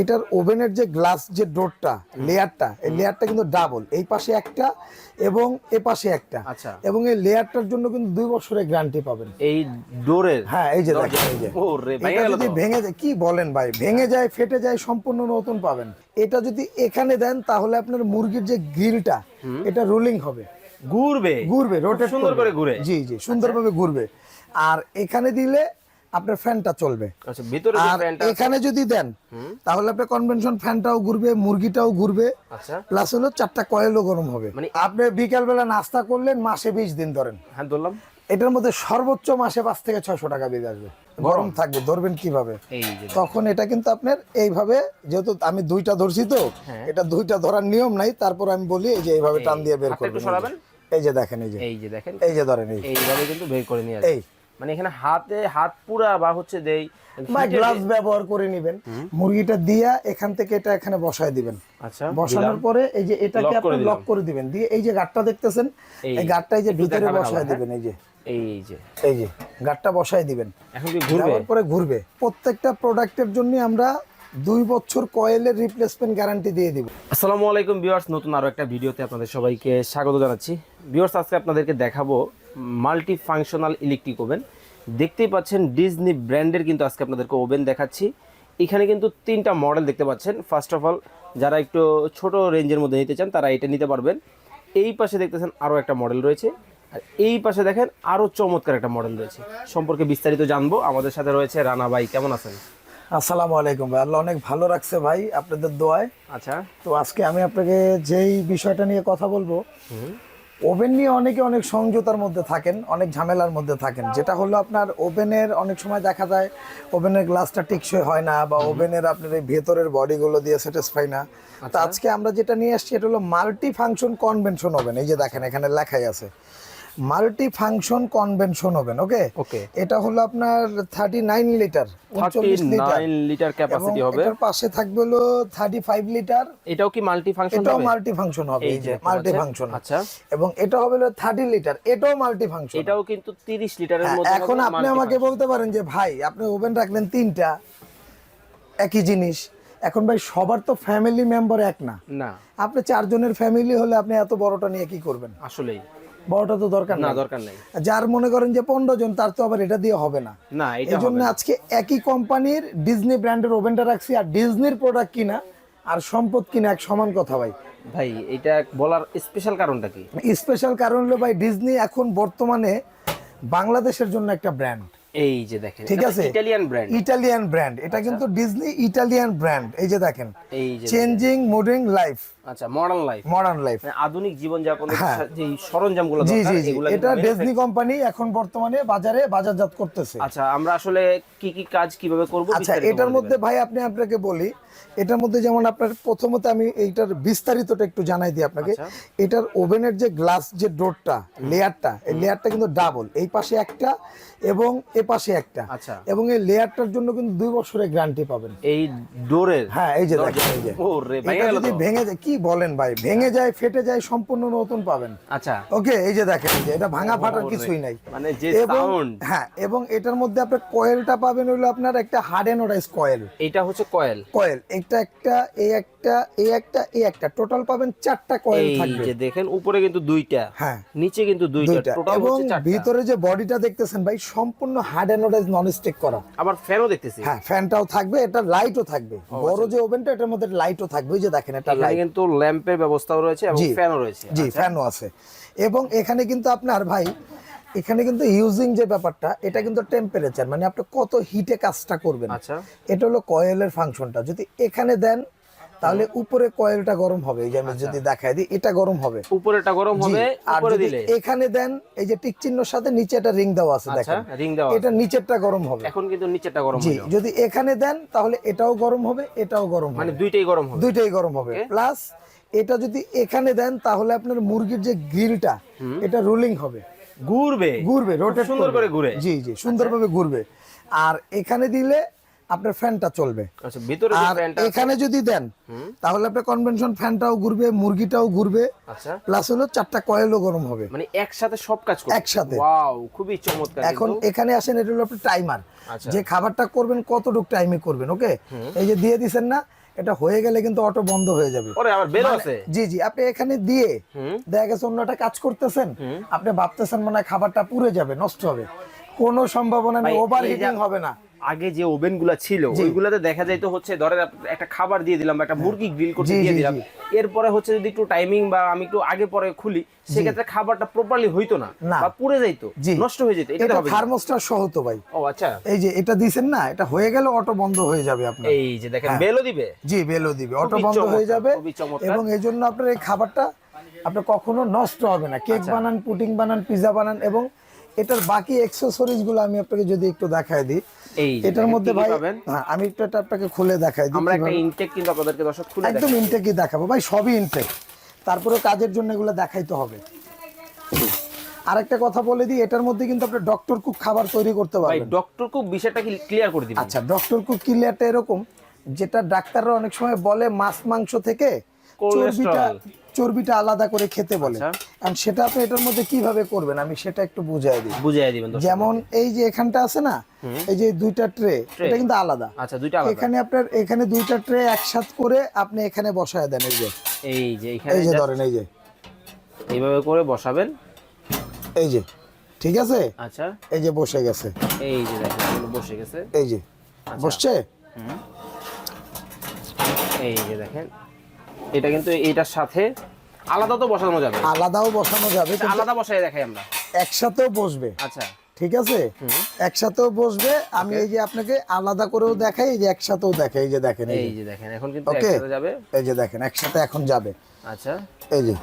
এটার ওভেনের যে গ্লাস যে ডোরটা লেয়ারটা এই লেয়ারটা কিন্তু ডাবল। এই পাশে একটা এবং এ পাশে একটা। আচ্ছা। এবং এই লেয়ারটার জন্য কিন্তু দুই বছরের গ্যারান্টি পাবেন। এই ডোরের? হ্যাঁ এই যে দেখেন এই যে। এটা যদি ভেঙে যায় কি বলেন ভাই? ভেঙে যায় ফেটে যায় সম্পূর্ণ নতুন পাবেন। এটা যদি এখানে দেন তাহলে আপনার মুরগির যে গ্রিলটা এটা রোলিং হবে। ঘুরবে? ঘুরবে রোটেট সুন্দর করে ঘুরে। জি জি সুন্দরভাবে ঘুরবে। আর এখানে দিলে আপনার ফ্যানটা চলবে। আচ্ছা আর এখানে যদি দেন তাহলে আপনার কনভেনশন ফ্যানটাও ঘুরবে মুরগিটাও ঘুরবে আচ্ছা। প্লাস হলো চারটা কয়েলও গরম হবে। মানে আপনি বিকালবেলা নাস্তা করলেন মাসে বিশ দিন ধরেন। হ্যাঁ ধরলাম। এটার মধ্যে সর্বোচ্চ মাসে পাঁচ থেকে ছয়শো টাকা বিল আসবে। গরম। থাকবে ধরবেন কীভাবে? তখন এটা কিন্তু আপনার এইভাবে যেহেতু আমি দুইটা ধরছি তো হ্যাঁ। এটা দুইটা ধরার নিয়ম নাই তারপর আমি বলি এই যে এইভাবে টান দিয়ে বের করবেন এই যে। দেখেন এই যে। এই যে দেখেন। এই যে ধরেন এইভাবে কিন্তু বের করে নিয়ে এই। মানে এখানে হাতে হাত পুরা বা হচ্ছে দেই বা গ্লাস ব্যবহার করে নেবেন। মুরগিটা দিয়া এখান থেকে এটা এখানে বসায় দিবেন। আচ্ছা বসানোর পরে এই যে এটাকে আপনি লক করে দিবেন। দিয়ে এই যে গাটটা দেখতেছেন এই, এই গাটটা এই যে ভিতরে বসায় দিবেন এই যে। এই যে। এই যে গাটটা বসায় দিবেন। এখন কি ঘুরবে? পরে ঘুরবে। প্রত্যেকটা প্রোডাক্টের জন্য আমরা দুই বছর কয়েলের রিপ্লেসমেন্ট গ্যারান্টি দিয়ে দিব। আসসালামু আলাইকুম ভিউয়ার্স নতুন আরও একটা ভিডিওতে আপনাদের সবাইকে স্বাগত জানাচ্ছি। ভিউয়ার্স আজকে আপনাদেরকে দেখাবো মাল্টি ফাংশনাল ইলেকট্রিক ওভেন দেখতেই পাচ্ছেন ডিজনি ব্র্যান্ডের কিন্তু আজকে আপনাদেরকে ওভেন দেখাচ্ছি। এখানে কিন্তু তিনটা মডেল দেখতে পাচ্ছেন। ফার্স্ট অফ অল যারা একটু ছোট রেঞ্জের মধ্যে নিতে চান তারা এটা নিতে পারবেন। এই পাশে দেখতেছেন আরও একটা মডেল রয়েছে। আর এই পাশে দেখেন আরও চমৎকার একটা মডেল রয়েছে। সম্পর্কে বিস্তারিত জানব। আমাদের সাথে রয়েছে রানা ভাই কেমন আছেন? আসসালামু আলাইকুম ভাই। আল্লাহ অনেক ভালো রাখছে ভাই আপনাদের দোয়ায়। আচ্ছা। তো আজকে আমি আপনাকে যেই বিষয়টা নিয়ে কথা বলব ওভেন নিয়ে অনেকে অনেক সংযতার মধ্যে থাকেন অনেক ঝামেলার মধ্যে থাকেন। যেটা হলো আপনার ওভেনের অনেক সময় দেখা যায় ওভেনের গ্লাসটা টেকসই হয় না বা ওভেনের আপনার এই ভেতরের বডিগুলো দিয়ে স্যাটিসফাই না। তো আজকে আমরা যেটা নিয়ে আসছি এটা হলো মাল্টি ফাংশন কনভেনশন ওভেন এই যে দেখেন এখানে লেখাই আছে। Multi function convention oven okay okay এটা হলো আপনার thirty nine litre thirty nine litre capacity হবে। এটার পাশে থাকবে হলো থার্টি ফাইভ লিটার এটাও কি মাল্টি ফাংশন এটাও মাল্টি ফাংশন হবে এই যে মাল্টি ফাংশন আচ্ছা। এবং এটা হবে থার্টি লিটার এটাও মাল্টি ফাংশন এটাও কিন্তু 30 লিটারের মধ্যে এখন আপনি আমাকে বলতে পারেন যে ভাই আপনি ওভেন রাখলেন তিনটা একই জিনিস। এখন ভাই সবার তো ফ্যামিলি মেম্বার এক না। না। আপনি চারজনের ফ্যামিলি হলে আপনি এত বড়টা নিয়ে কি করবেন? আসলেই। বড়টা তো দরকার না দরকার নেই। যার মনে করেন যে পনেরো জন তার তো আবার এটা দিয়ে হবে না। না এই জন্য আজকে একই কোম্পানির ডিজনি ব্র্যান্ডের ওভেনটা রাখছি আর ডিজনির প্রোডাক্ট কিনা আর সম্পদ কিনা এক সমান কথা ভাই। ভাই এটা বলার স্পেশাল কারণটা কি? স্পেশাল কারণ হলো ভাই ডিজনি এখন বর্তমানে বাংলাদেশের জন্য একটা ব্র্যান্ড এই যে দেখেন ঠিক আছে? ইটালিয়ান ব্র্যান্ড ইটালিয়ান ব্র্যান্ড এটা কিন্তু ডিজনি ইটালিয়ান ব্র্যান্ড এই যে দেখেন এই যে চেঞ্জিং মুডিং লাইফ আচ্ছা মডার্ন লাইফ মডার্ন লাইফ আধুনিক জীবন যাপনের হ্যাঁ। যে সরঞ্জামগুলো দরকার এগুলো এটা ডিজনি কোম্পানি এখন বর্তমানে বাজারে বাজারজাত করতেছে। আচ্ছা আমরা আসলে কি কি কাজ কীভাবে করব আচ্ছা এটার মধ্যে ভাই আপনি আপনাকে বলি এটার মধ্যে যেমন আপনার প্রথমত আমি এইটার বিস্তারিতটা একটু জানাই দিই আপনাকে। আচ্ছা। এটার ওভেনের যে গ্লাস যে ডোরটা লেয়ারটা এই লেয়ারটা কিন্তু ডাবল। এই পাশে একটা এবং এ পাশে একটা। আচ্ছা। এবং এই লেয়ারটার জন্য কিন্তু দুই বছরের গ্যারান্টি পাবেন। এই ডোরের হ্যাঁ এই যে দেখেন এই যে। যদি ভেঙে যায় কি বলেন ভাই? ভেঙে যায় ফেটে যায় সম্পূর্ণ নতুন পাবেন। আচ্ছা। ওকে এই যে দেখেন এই যে এটা ভাঙা ফাটার কিছুই নাই। মানে যে সাউন্ড। হ্যাঁ এবং এটার মধ্যে আপনার কয়েলটা পাবেন হলো আপনার একটা হার্ড এনোডাইজ কয়েল। এটা হচ্ছে কয়েল। কয়েল এটা একটা এই একটা এই একটা এই একটা। টোটাল পাবেন চারটা কয়েল থাকবে। এই যে দেখেন উপরে কিন্তু দুইটা হ্যাঁ। নিচে কিন্তু দুইটা টোটাল হচ্ছে চারটা। এবং ভিতরে যে বডিটা দেখতেছেন ভাই সম্পূর্ণ হার্ড এনোডাইজ নন স্টিক করা। আবার ফ্যানও দেখতেছি। হ্যাঁ ফ্যানটাও থাকবে এটা লাইটও থাকবে। বড় যে ওভেনটা এটার মধ্যে লাইটও থাকবে। ওই যে দেখেন এটা লাইট কিন্তু ল্যাম্পের ব্যবস্থাও রয়েছে এবং। ফ্যানও রয়েছে। জি ফ্যানও আছে। এবং এখানে কিন্তু আপনার ভাই এখানে কিন্তু ইউজিং যে ব্যাপারটা এটা কিন্তু টেম্পারেচার মানে আপনি কত হিটে কাজটা করবেন। আচ্ছা। এটা হলো কয়েলের ফাংশনটা যদি এখানে দেন তাহলে উপরে কয়েলটা গরম হবে এই যে আমি যদি দেখাই দিই এটা গরম হবে। উপরেটা গরম হবে আর উপরে যদি দিলে। এখানে দেন এই যে টিক চিহ্নর সাথে নিচে একটা রিং দেওয়া আছে আচ্ছা দেখেন। রিং দেওয়া এটা নিচেরটা গরম হবে। এখন কিন্তু নিচেটা গরম হলো। যদি এখানে দেন তাহলে এটাও গরম হবে এটাও গরম মানে দুইটাই গরম হবে। দুইটাই গরম হবে। প্লাস এটা যদি এখানে দেন তাহলে আপনার মুরগির যে গ্রিলটা এটা রোলিং হবে। ঘুরবে। ঘুরবে রোটেট সুন্দর করে ঘুরে। জি জি সুন্দরভাবে ঘুরবে। আর এখানে দিলে আপনার ফ্যানটা চলবে। আচ্ছা আর এখানে যদি দেন তাহলে আপনার কনভেনশন ফ্যানটাও ঘুরবে মুরগিটাও ঘুরবে আচ্ছা। প্লাস হলো চারটা কয়েলও গরম হবে। মানে একসাথে সব কাজ করবে? একসাথে। ওয়াও খুবই চমৎকার এখন এখানে আসেন এটা হলো আপনার টাইমার আচ্ছা। যে খাবারটা করবেন কতটুক টাইমে করবেন ওকে এই যে দিয়ে দিছেন না এটা হয়ে গেলে কিন্তু অটো বন্ধ হয়ে যাবে। মানে- আছে? জি জি আপনি এখানে দিয়ে দেখা গেছে অন্য একটা কাজ করতেছেন আপনি ভাবতেছেন মনে হয় খাবারটা পুড়ে যাবে নষ্ট হবে। কোনো সম্ভাবনা নেই ওভার হিটিং হবে না। আগে যে ওভেনগুলা ছিল ওইগুলাতে দেখা যাইতো হচ্ছে ধরেন একটা খাবার দিয়ে দিলাম একটা মুরগি গ্রিল করতে দিয়ে দিলাম। এরপরে হচ্ছে যদি একটু টাইমিং বা আমি একটু আগে পরে খুলি সেক্ষেত্রে খাবারটা প্রপারলি হইতো না। বা পুড়ে যাইতো নষ্ট হয়ে যেত এটা। থার্মোস্টার সহ তো ভাই। ও আচ্ছা। এই যে এটা দিছেন না এটা হয়ে গেলে অটো বন্ধ হয়ে যাবে আপনার। এই যে দেখেন হ্যাঁ। বেলও দিবে। জি বেলও দিবে। অটো বন্ধ হয়ে যাবে এবং এই জন্য আপনার এই খাবারটা আপনার কখনো নষ্ট হবে না। কেক আচ্ছা। বানান পুডিং বানান পিজা বানান এবং এটার বাকি অ্যাক্সেসরিজগুলো আমি আপনাকে যদি একটু দেখায় দিই এটার মধ্যে ভাই আমি একটু এটা আপনাকে খুলে দেখাই দিই আমরা একটা ইনটেক কিন্তু আপনাদেরকে দর্শক খুলে একদম ইনটেকই দেখাবো। ভাই সবই ইনটেক তারপরে কাজের জন্য এগুলো দেখাইতে হবে। আরেকটা কথা বলে দিই এটার মধ্যে কিন্তু আপনি ডক্টর কুক খাবার তৈরি করতে পারবেন। ডক্টর খুব বিষয়টা কি ক্লিয়ার করে দিবেন? আচ্ছা ডক্টর কুক ক্লিয়ারটা এরকম যেটা ডাক্তাররা অনেক সময় বলে মাছ মাংস থেকে চর্বিটা। চর্বিটা আলাদা করে খেতে বলে। আচ্ছা। সেটা আপনি এটার মধ্যে কীভাবে করবেন? আমি সেটা একটু বুঝাই দিই। বুঝাই দিবেন যেমন এই যে এখানটা আছে না এই যে দুইটা ট্রে এটা কিন্তু আলাদা। আচ্ছা দুইটা আলাদা। এখানে আপনার এখানে দুইটা ট্রে একসাথ করে আপনি এখানে বসায় দেন এই যে। এই যে এখানে এই যে ধরেন এই যে। এইভাবে করে বসাবেন। এই যে ঠিক আছে? আচ্ছা। এই যে বসে গেছে। এই যে দেখেন বসে গেছে। এই যে আচ্ছা। বসছে? এই যে দেখেন এটা কিন্তু এইটার সাথে আলাদা তো বসানো যাবে। আলাদাও বসানো যাবে আলাদা বসাই দেখাই আমরা। একসাথেও বসবে। আচ্ছা। ঠিক আছে? একসাথেও বসবে আমি এই যে আপনাকে আলাদা করেও দেখাই এই যে একসাথেও দেখাই এই যে দেখেন এই যে। দেখেন এখন কিন্তু একসাথে যাবে। এই যে দেখেন একসাথে এখন যাবে। আচ্ছা। এই যে।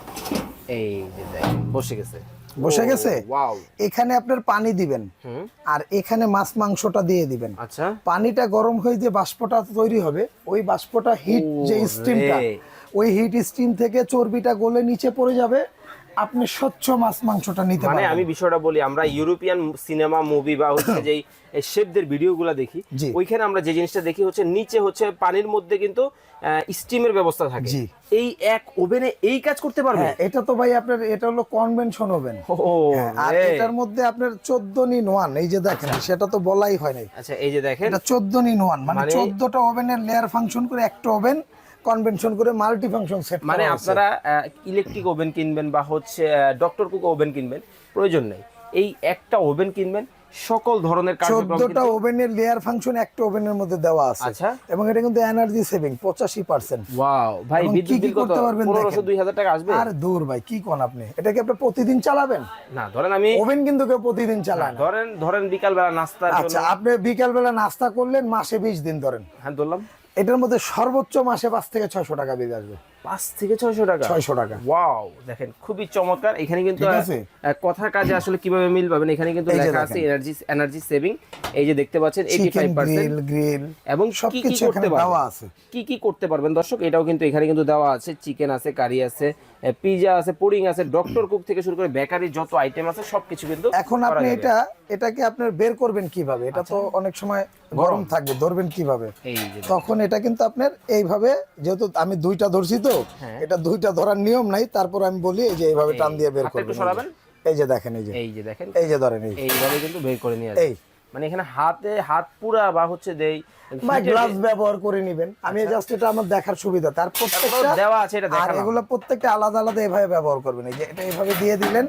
এই যে দেখেন বসে গেছে। বসে গেছে? ওয়াও এখানে আপনার পানি দিবেন। আর এখানে মাছ মাংসটা দিয়ে দিবেন। আচ্ছা। পানিটা গরম হয়ে যে বাষ্পটা তৈরি হবে ওই বাষ্পটা হিট যে স্টিমটা ওই হিট স্টিম থেকে চর্বিটা গলে নিচে পড়ে যাবে। আপনি স্বচ্ছ মাছ মাংসটা নিতে মানে আমি বিষয়টা বলি আমরা ইউরোপিয়ান সিনেমা মুভি বা হচ্ছে যেই শেফদের ভিডিওগুলো দেখি ওইখানে আমরা যে জিনিসটা দেখি হচ্ছে নিচে হচ্ছে পানির মধ্যে কিন্তু স্টিমের ব্যবস্থা থাকে। জি। এই এক ওভেনে এই কাজ করতে পারবে? হ্যাঁ এটা তো ভাই আপনার এটা হলো কনভেনশন ওভেন ও আর এটার মধ্যে আপনার চোদ্দ নিন ওয়ান এই যে দেখেন সেটা তো বলাই হয় নাই। আচ্ছা এই যে দেখেন। এটা চোদ্দ নিন ওয়ান মানে মানে- চোদ্দটা ওভেনের লেয়ার ফাংশন করে একটা ওভেন কনভেনশন করে মাল্টি ফাংশন সেট মানে আপনারা ইলেকট্রিক ওভেন কিনবেন বা হচ্ছে ডক্টর কুক ওভেন কিনবেন প্রয়োজন নেই। এই একটা ওভেন কিনবেন সকল ধরনের চোদ্দটা ওভেনের লেয়ার ফাংশন একটা ওভেনের মধ্যে দেওয়া আছে। আচ্ছা। এবং এটা কিন্তু এনার্জি সেভিং পঁচাশি পার্সেন্ট ওয়াও ভাই বিদ্যুৎ বিল কত? করতে পারবেন পনেরোশো। দুই হাজার টাকা আসবে? আর দূর ভাই কি কোন আপনি? এটা কি আপনি প্রতিদিন চালাবেন? না ধরেন আমি ওভেন কিন্তু কেউ প্রতিদিন চালান ধরেন ধরেন বিকাল বেলা নাস্তার জন্য আচ্ছা আপনি বিকাল বেলা নাস্তা করলেন মাসে বিশ দিন ধরেন। হ্যাঁ ধরলাম। এটার মধ্যে সর্বোচ্চ মাসে পাঁচ থেকে ছয়শো টাকা বিল আসবে। পাঁচ থেকে ছয়শো টাকা? ছয়শো টাকা। ওয়াও দেখেন খুবই চমৎকার। এখানে কিন্তু কথার কাজে আসলে কীভাবে মিল পাবেন? এখানে কিন্তু লেখা আছে এনার্জি এনার্জি সেভিং এই যে দেখতে পাচ্ছেন এইটি ফাইভ গ্রিল গ্রিল এবং কি কি করতে পারবেন? আছে। কি কি করতে পারবেন? দর্শক এটাও কিন্তু এখানে কিন্তু দেওয়া আছে। চিকেন আছে কারি আছে পিজা আছে পুডিং আছে ডক্টর কুক থেকে শুরু করে বেকারি যত আইটেম আছে সবকিছু কিন্তু এখন আপনি এটা এটাকে আপনার বের করবেন কীভাবে? এটা তো অনেক সময় গরম থাকবে ধরবেন কীভাবে? তখন এটা কিন্তু আপনার এইভাবে যেহেতু আমি দুইটা ধরছি তো হ্যাঁ। এটা দুইটা ধরার নিয়ম নাই তারপর আমি বলি এই যে এইভাবে টান দিয়ে বের করবেন এই যে। দেখেন এই যে। এই যে দেখেন। এই যে ধরেন এই এইভাবে কিন্তু বের করে নিয়ে এই। মানে এখানে হাতে হাত পুরা বা হচ্ছে দেই heated- গ্লাস ব্যবহার করে নেবেন। আমি জাস্ট এটা আমার দেখার সুবিধা। তার প্রত্যেকটা দেওয়া আছে এটা আর এগুলো প্রত্যেকটা আলাদা আলাদা এভাবে ব্যবহার করবেন। এই যে এটা এইভাবে দিয়ে দিলেন।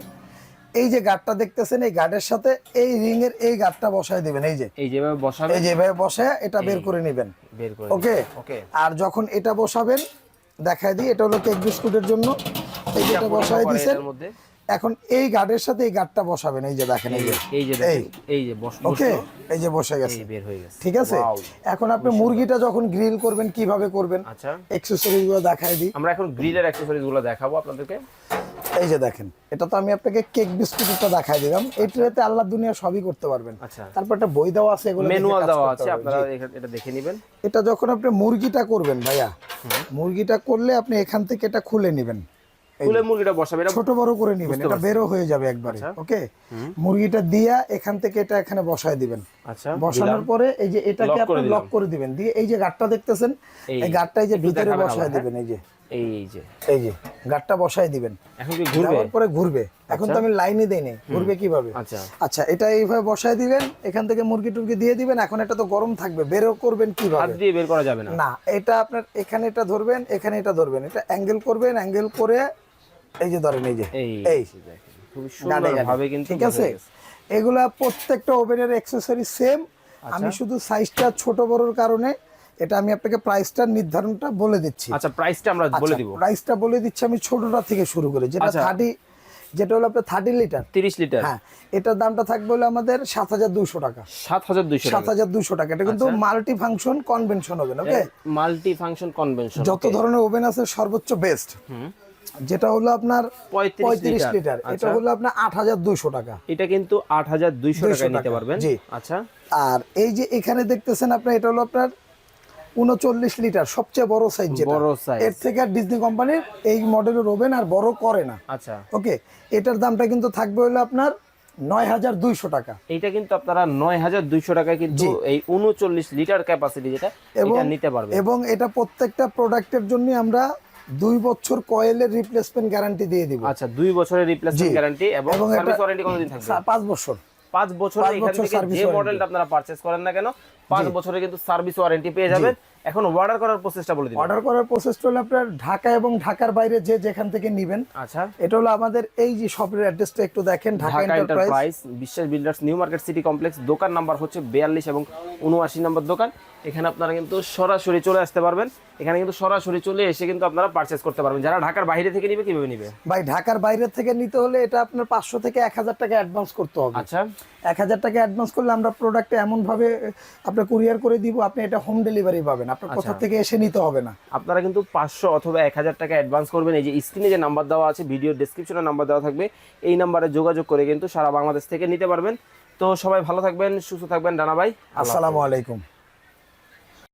এই যে গার্ডটা দেখতেছেন এই গার্ডের সাথে এই রিং এর এই গার্ডটা বসায় দিবেন এই যে। এই যেভাবে বসাবে এই যে এভাবে বসে এটা বের করে নেবেন। বের করে ওকে? ওকে। আর যখন এটা বসাবেন দেখায় দিই এটা হলো কেক বিস্কুটের জন্য। এই বসায় এখন এই গার্ডের সাথে এই গার্ডটা বসাবেন এই যে দেখেন এই যে। এই যে এই যে বস ওকে? এই যে বসে গেছে। বের হয়ে গেছে। ঠিক আছে? এখন আপনি মুরগিটা যখন গ্রিল করবেন কীভাবে করবেন? আচ্ছা। গুলো দেখায় দিই। আমরা এখন গ্রিলেরগুলো দেখাবো আপনাদেরকে। এই যে দেখেন এটা তো আমি আপনাকে কেক বিস্কুটটা দেখাই দিলাম। এই ট্রেতে আল্লাহ দুনিয়া সবই করতে পারবেন। আচ্ছা। তারপর একটা বই দেওয়া আছে এগুলো ম্যানুয়াল দেওয়া আছে আপনারা এটা দেখে নেবেন। এটা যখন আপনি মুরগিটা করবেন ভাইয়া মুরগিটা করলে আপনি এখান থেকে এটা খুলে নেবেন। ফুলে মুরগিটা বসাবে এটা ছোট বড় করে নেবেন এটা বেরো হয়ে যাবে একবারে ওকে? মুরগিটা দিয়া এখান থেকে এটা এখানে বসায় দিবেন। আচ্ছা বসানোর পরে এই যে এটাকে আপনি লক করে দিবেন। দিয়ে এই যে গাটটা দেখতেছেন এই, এই এই যে ভিতরে বসায় দিবেন এই যে। এই যে। এই যে গাটটা বসাই দিবেন। এখন কি ঘুরবে? পরে ঘুরবে। এখন তো আমি লাইনে দেইনি ঘুরবে কীভাবে? আচ্ছা। আচ্ছা এটা এইভাবে বসায় দিবেন এখান থেকে মুরগি টুরগি দিয়ে দিবেন। এখন এটা তো গরম থাকবে বেরও করবেন হাত কীভাবে দিয়ে বের করা যাবে না। না এটা আপনার এখানে এটা ধরবেন এখানে এটা ধরবেন। এটা অ্যাঙ্গেল করবেন অ্যাঙ্গেল করে এই যে ধরেন এই যে। এই। ভাবে কিন্তু ঠিক আছে? এগুলা প্রত্যেকটা ওভেনের অ্যাক্সেসরি সেম আচ্ছা। আমি শুধু সাইজটা ছোট বড়র কারণে এটা আমি আপনাকে প্রাইসটা নির্ধারণটা বলে দিচ্ছি। আচ্ছা প্রাইসটা আমরা বলে দিব। প্রাইসটা বলে দিচ্ছি আমি ছোটটা থেকে শুরু করে যেটা আচ্ছা। থার্টি যেটা হলো আপনার থার্টি লিটার 30 লিটার হ্যাঁ এটার দামটা থাকবে হলো আমাদের সাত হাজার দুশো টাকা। সাত হাজার দুইশো সাত হাজার দুশো টাকা। এটা কিন্তু আচ্ছা। মাল্টি ফাংশন কনভেনশন হবে ওকে মাল্টি ফাংশন কনভেনশন যত ধরনের ওভেন আছে সর্বোচ্চ বেস্ট হুম। যেটা হলো আপনার 35 পঁয়ত্রিশ লিটার। এটা আচ্ছা। হলো আপনার আট হাজার দুশো টাকা। এটা কিন্তু আট হাজার দুইশো 200 নিতে পারবেন। জি। আচ্ছা। আর এই যে এখানে দেখতেছেন আপনার এটা হলো আপনার উনচল্লিশ লিটার সবচেয়ে বড় সাইজ যেটা। এর থেকে আর ডিজনি কোম্পানির এই মডেলের ওভেন আর বড় করে না। আচ্ছা। ওকে এটার দামটা কিন্তু থাকবে হলো আপনার নয় হাজার দুইশো টাকা। এইটা কিন্তু আপনারা নয় হাজার দুইশো টাকায় কিন্তু এই উনচল্লিশ লিটার ক্যাপাসিটি যেটা এটা নিতে পারবেন। এবং এটা প্রত্যেকটা প্রোডাক্টের জন্য আমরা দুই বছর কয়েলের রিপ্লেসমেন্ট গ্যারান্টি দিয়ে দিব। আচ্ছা দুই বছরের রিপ্লেসমেন্ট গ্যারান্টি এবং এবং সার্ভিস ওয়ারেন্টি কতদিন থাকবে পাঁচ বছর। পাঁচ বছরের পাঁচ এখান বছর থেকে যে মডেলটা আপনারা পারচেজ করেন না কেন পাঁচ বছরে কিন্তু সার্ভিস ওয়ারেন্টি পেয়ে যাবেন। এখন অর্ডার করার প্রসেসটা বলে দিন অর্ডার করার প্রসেসটা হলো আপনার ঢাকা এবং ঢাকার বাইরে যে যেখান থেকে নেবেন। আচ্ছা। এটা হলো আমাদের এই যে শপের অ্যাড্রেসটা একটু দেখেন Dhaka enterprise Biswas builders new market city complex দোকান নাম্বার হচ্ছে বিয়াল্লিশ এবং উনআশি নম্বর দোকান। এখানে আপনারা কিন্তু সরাসরি চলে আসতে পারবেন। এখানে কিন্তু সরাসরি চলে এসে কিন্তু আপনারা পারচেস করতে পারবেন। যারা ঢাকার বাইরে থেকে নিবে কীভাবে নিবে? ভাই ঢাকার বাইরে থেকে নিতে হলে এটা আপনার পাঁচশো থেকে এক হাজার টাকা অ্যাডভান্স করতে হবে। আচ্ছা। এক হাজার টাকা অ্যাডভান্স করলে আমরা প্রোডাক্টে এমন ভাবে আপনার কুরিয়ার করে দিব আপনি এটা হোম ডেলিভারি পাবেন। আপনার কোথা থেকে এসে নিতে হবে না? আপনারা কিন্তু পাঁচশো অথবা এক হাজার টাকা অ্যাডভান্স করবেন। এই যে স্ক্রিনে যে নাম্বার দেওয়া আছে ভিডিও ডিসক্রিপশনে নাম্বার দেওয়া থাকবে এই নাম্বারে যোগাযোগ করে কিন্তু সারা বাংলাদেশ থেকে নিতে পারবেন। তো সবাই ভালো থাকবেন সুস্থ থাকবেন ডানা ভাই আসসালামু আলাইকুম।